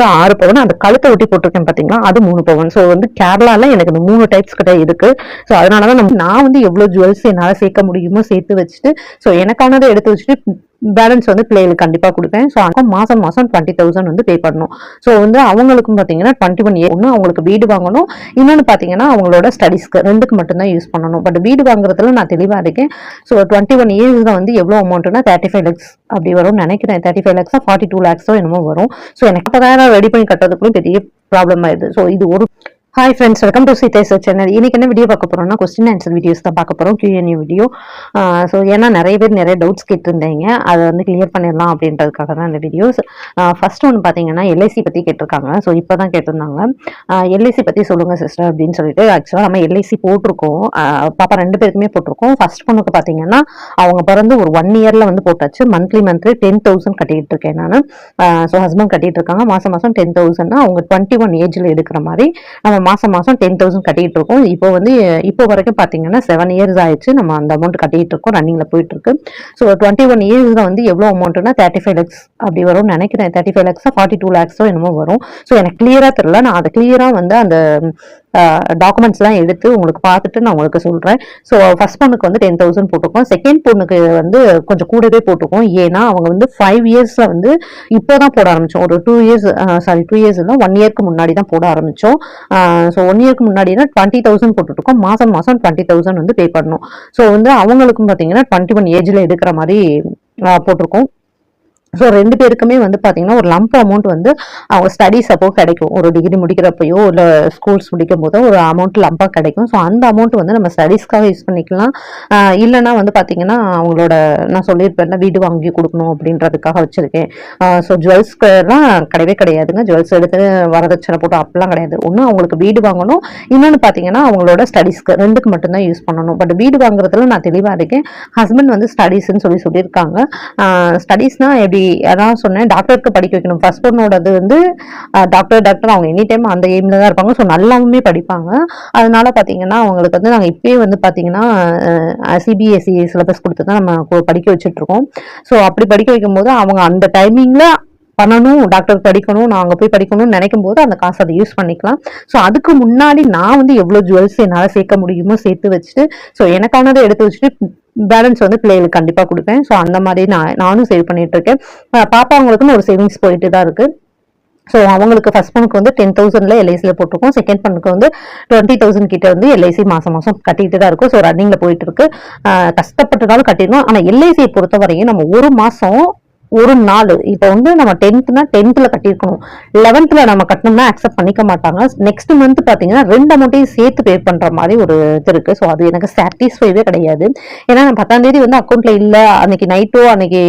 வந்து ஆறு பவன் அந்த கழுத்தை ஒட்டி போட்டிருக்கேன் பார்த்தீங்களா அது மூணு பவன். ஸோ வந்து கேரளால எனக்கு இந்த மூணு டைப்ஸ் கிட்ட இருக்கு. ஸோ அதனாலதான் நம்ம நான் வந்து எவ்வளவு ஜுவல்ஸ் என்னால சேர்க்க முடியுமோ சேர்த்து வச்சுட்டு ஸோ எனக்கானதை எடுத்து வச்சுட்டு பேலன்ஸ் வந்து பிள்ளைகளுக்கு கண்டிப்பாக கொடுப்பேன். ஸோ அவங்க மாதம் மாதம் டுவெண்ட்டி தௌசண்ட் வந்து பே பண்ணணும். ஸோ வந்து அவங்களுக்கும் பார்த்தீங்கன்னா டுவெண்ட்டி ஒன் இயர் ஒன்று அவங்களுக்கு வீடு வாங்கணும். இன்னொன்று பார்த்தீங்கன்னா அவங்களோட ஸ்டடிஸ்க்கு ரெண்டுக்கு மட்டும்தான் யூஸ் பண்ணணும். பட் வீடு வாங்குறதுல நான் தெளிவாக இருக்கேன். ஸோ டுவெண்ட்டி ஒன் இயர்ஸ் தான் வந்து எவ்வளோ அமௌண்ட்னா தேர்ட்டி ஃபைவ் லேக்ஸ் அப்படி வரும்னு நினைக்கிறேன். தேர்ட்டி ஃபைவ் லேக்ஸாக ஃபார்ட்டி டூ லேக்ஸோ என்னமோ வரும். ஸோ எனக்கு அப்பதான் ரெடி பண்ணி கட்டுறதுக்குள்ள பெரிய ப்ராப்ளம் ஆயிடுது. ஸோ இது ஒரு ஹாய் ஃப்ரெண்ட்ஸ் வெல்கம் டு சீதேஸ் சேனல் இன்னைக்கு என்ன வீடியோ பார்க்க போகிறோம்னா கொஸ்டின் ஆன்சர் வீடியோஸ் தான் பார்க்க போகிறோம் கியூஎன்ஏ வீடியோ ஸோ ஏன்னா நிறைய பேர் நிறைய டவுட்ஸ் கேட்டிருந்தீங்க. அதை வந்து கிளியர் பண்ணிடலாம் அப்படின்றதுக்காக தான் இந்த வீடியோஸ் ஃபர்ஸ்ட் ஒன்று பார்த்தீங்கன்னா எல்ஐசி பற்றி கேட்டிருக்காங்க. ஸோ இப்போ தான் கேட்டிருந்தாங்க எல்ஐசி பற்றி சொல்லுங்கள் சிஸ்டர் அப்படின்னு சொல்லிட்டு ஆக்சுவலாக நம்ம எல்ஐசி போட்டிருக்கோம். பாப்பா ரெண்டு பேருக்குமே போட்டிருக்கோம். ஃபர்ஸ்ட் பொண்ணுக்கு பார்த்தீங்கன்னா அவங்க பிறந்து ஒரு ஒன் இயரில் வந்து போட்டாச்சு. மந்த்லி மந்த்லி டென் தௌசண்ட் கட்டிகிட்டு இருக்கேன் நான். ஸோ ஹஸ்பண்ட் கட்டிட்டு இருக்காங்க. மாதம் மாதம் டென் தௌசண்ட்னா அவங்க டுவெண்ட்டி ஒன் ஏஜில் எடுக்கிற மாதிரி நம்ம மாதம் மாதம் டென் தௌசண்ட் கட்டிகிட்டு இருக்கோம் இப்போ வந்து இப்போ வரைக்கும் பார்த்தீங்கன்னா செவன் இயர்ஸ் ஆயிடுச்சு. நம்ம அந்த அமௌண்ட் கட்டிகிட்டு இருக்கோம் ரன்னிங்கில் போயிட்டு இருக்கு ஸோ டுவெண்ட்டி ஒன் இயர்ஸில் வந்து எவ்வளோ அமௌண்ட்னா தேர்ட்டி ஃபைவ் லேக்ஸ் அப்படி வரும்னு நினைக்கிறேன். தேர்ட்டி ஃபைவ் லேக்ஸா ஃபார்ட்டி டூ லேக்ஸோ என்னமோ வரும். ஸோ எனக்கு கிளியராக தெரில நான் அதை கிளியராக வந்து அந்த டாக்குமெண்ட்ஸ்லாம் எடுத்து உங்களுக்கு பார்த்துட்டு நான் உங்களுக்கு சொல்கிறேன் ஸோ ஃபர்ஸ்ட் பொண்ணுக்கு வந்து டென் தௌசண்ட் போட்டுக்கோம் செகண்ட் பொண்ணுக்கு வந்து கொஞ்சம் கூடவே போட்டுக்கோம் ஏன்னா அவங்க வந்து ஃபைவ் இயர்ஸில் வந்து இப்போ தான் போட ஆரம்பித்தோம் ஒரு two years sorry two years இல்லை ஒன் இயர்க்கு முன்னாடி தான் போட ஆரம்பித்தோம் ஸோ ஒன் இயர்க்கு முன்னாடினா டுவெண்ட்டி தௌசண்ட் போட்டுருக்கோம் மாதம் மாதம் டுவெண்ட்டி தௌசண்ட் வந்து பே பண்ணணும். ஸோ வந்து அவங்களுக்கும் பார்த்தீங்கன்னா டுவெண்ட்டி ஒன் ஏஜில் எடுக்கிற மாதிரி போட்டிருக்கோம். ஸோ ரெண்டு பேருக்குமே வந்து பார்த்தீங்கன்னா ஒரு லம்ப் அமௌண்ட் வந்து அவங்க ஸ்டடீஸ் அப்போ கிடைக்கும். ஒரு டிகிரி முடிக்கிறப்பையோ இல்லை ஸ்கூல்ஸ் முடிக்கும் போதோ ஒரு அமௌண்ட் லம்பாக கிடைக்கும். ஸோ அந்த அமௌண்ட் வந்து நம்ம ஸ்டடீஸ்க்காக யூஸ் பண்ணிக்கலாம். இல்லைனா இல்லைன்னா வந்து பார்த்தீங்கன்னா அவங்களோட நான் சொல்லியிருப்பேன்ல வீடு வாங்கி கொடுக்கணும் அப்படின்றதுக்காக வச்சுருக்கேன். ஸோ ஜுவல்ஸ்க்குலாம் கிடையவே கிடையாதுங்க. ஜுவல்ஸ் எடுத்து வரதட்சணை போட்டு அப்பெல்லாம் கிடையாது. ஒன்று அவங்களுக்கு வீடு வாங்கணும். இன்னொன்று பார்த்தீங்கன்னா அவங்களோட ஸ்டடீஸ்க்கு ரெண்டுக்கு மட்டும்தான் யூஸ் பண்ணணும். பட் வீடு வாங்குறதுல நான் தெளிவாக இருக்கேன். ஹஸ்பண்ட் வந்து ஸ்டடீஸ்ன்னு சொல்லி சொல்லியிருக்காங்க. ஸ்டடீஸ்னால் எப்படி அதான் சொன்னேன் டாக்டருக்கு படிக்க வைக்கணும். ஃபர்ஸ்ட் பொண்ணோடது வந்து டாக்டர் டாக்டர் அவங்க எனி டைம் அந்த எய்மில் தான் இருப்பாங்க. ஸோ நல்லாவுமே படிப்பாங்க. அதனால பார்த்தீங்கன்னா அவங்களுக்கு வந்து நாங்கள் இப்பயே வந்து பார்த்தீங்கன்னா சிபிஎஸ்சி சிலபஸ் கொடுத்து தான் நம்ம படிக்க வச்சுட்ருக்கோம் ஸோ அப்படி படிக்க வைக்கும்போது அவங்க அந்த டைமிங்கில் பண்ணணும் டாக்டர் படிக்கணும் நான் அங்கே போய் படிக்கணும்னு நினைக்கும் போது அந்த காசு அதை யூஸ் பண்ணிக்கலாம். ஸோ அதுக்கு முன்னாடி நான் வந்து எவ்வளோ ஜுவல்ஸ் என்னால் சேர்க்க முடியுமோ சேர்த்து வச்சுட்டு ஸோ எனக்கானதை எடுத்து வச்சுட்டு பேலன்ஸ் வந்து பிள்ளைகளுக்கு கண்டிப்பாக கொடுப்பேன். ஸோ அந்த மாதிரி நான் நானும் சேவ் பண்ணிட்டு இருக்கேன். பாப்பா அவங்களுக்குன்னு ஒரு சேவிங்ஸ் போயிட்டு தான் இருக்கு. ஸோ அவங்களுக்கு ஃபர்ஸ்ட் பொண்ணுக்கு வந்து டென் தௌசண்ட்ல எல்ஐசியில் போட்டிருக்கோம். செகண்ட் பொண்ணுக்கு வந்து டுவெண்ட்டி தௌசண்ட் கிட்ட வந்து எல்ஐசி மாதம் மாதம் கட்டிட்டு தான் இருக்கும் ஸோ ரன்னிங்கில் போயிட்டு இருக்கு. கஷ்டப்பட்டுனாலும் கஷ்டப்பட்டதாலும் கட்டிடணும். ஆனால் எல்ஐசியை பொறுத்த வரையும் நம்ம ஒரு மாதம் ஒரு நாள். இப்போ வந்து நம்ம டென்த்னா டென்த்தில் கட்டியிருக்கணும். லெவன்த்தில் நம்ம கட்டணும்னா அக்செப்ட் பண்ணிக்க மாட்டாங்க. நெக்ஸ்ட் மந்த் பார்த்தீங்கன்னா ரெண்டு அமௌண்ட்டையும் சேர்த்து பே பண்ணுற மாதிரி ஒரு இது இருக்குது ஸோ அது எனக்கு சாட்டிஸ்ஃபைவே கிடையாது. ஏன்னா நான் பத்தாம் தேதி வந்து அக்கௌண்ட்டில் இல்லை. அன்னைக்கு நைட்டோ அன்னைக்கு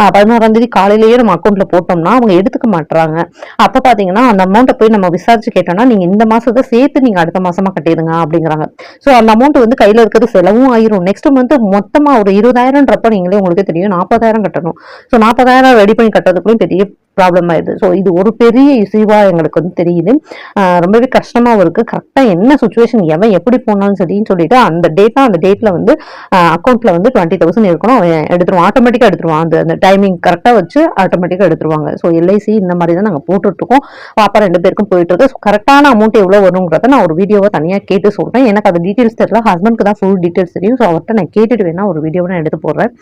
ஆஹ், பதினோராம் தேதி காலையிலேயே நம்ம அக்கௌண்ட்டில் போட்டோம்னா அவங்க எடுத்துக்க மாட்டுறாங்க அப்போ பார்த்தீங்கன்னா அந்த அமௌண்ட்டை போய் நம்ம விசாரிச்சு கேட்டோம்னா நீங்கள் இந்த மாதத்தை சேர்த்து நீங்கள் அடுத்த மாதமாக கட்டிடுங்க அப்படிங்கிறாங்க. ஸோ அந்த அமௌண்ட் வந்து கையில் இருக்கிறது செலவும் ஆயிரும். நெக்ஸ்ட் மந்த் மொத்தமாக ஒரு இருபதாயிரம்ன்றப்ப நீங்களே உங்களுக்கு தெரியும். நாற்பதாயிரம் கட்டணும். ஸோ நாற்பதாயிரம் ரெடி பண்ணி கட்டுறதுக்குள்ளேயும் பெரிய ப்ராப்ளம் ஆயிடுது. ஸோ இது ஒரு பெரிய இஷ்யூவா எங்களுக்கு வந்து தெரியுது. ரொம்பவே கஷ்டமாகவும் இருக்கு. கரெக்டாக என்ன சுச்சுவேஷன் எவன் எப்படி போனாலும் சரின்னு சொல்லிட்டு அந்த டேட்டா அந்த டேட்ல வந்து அக்கௌண்ட்ல வந்து டுவெண்ட்டி தௌசண்ட் இருக்கணும். அவன் எடுத்துருவான். ஆட்டோமேட்டிக்காக எடுத்துருவான். அந்த அந்த டைமிங் கரெக்டாக வச்சு ஆட்டோமேட்டிக்காக எடுத்துருவாங்க. ஸோ எல்ஐசி இந்த மாதிரி தான் நாங்கள் போட்டுட்ருக்கோம் பாப்பா ரெண்டு பேருக்கும் போயிட்டு இருக்கு. கரெக்டான அமௌண்ட் எவ்வளோ வருங்கிறத நான் ஒரு வீடியோவை தனியாக கேட்டு சொல்கிறேன் எனக்கு அது டீட்டெயில்ஸ் தெரியல. ஹஸ்பண்ட்க்கு தான் ஃபுல் டீட்டெயில்ஸ் தெரியும். ஸோ அவர்கிட்ட நான் கேட்டுட்டு வேணா ஒரு வீடியோவை நான் எடுத்து போடுறேன்.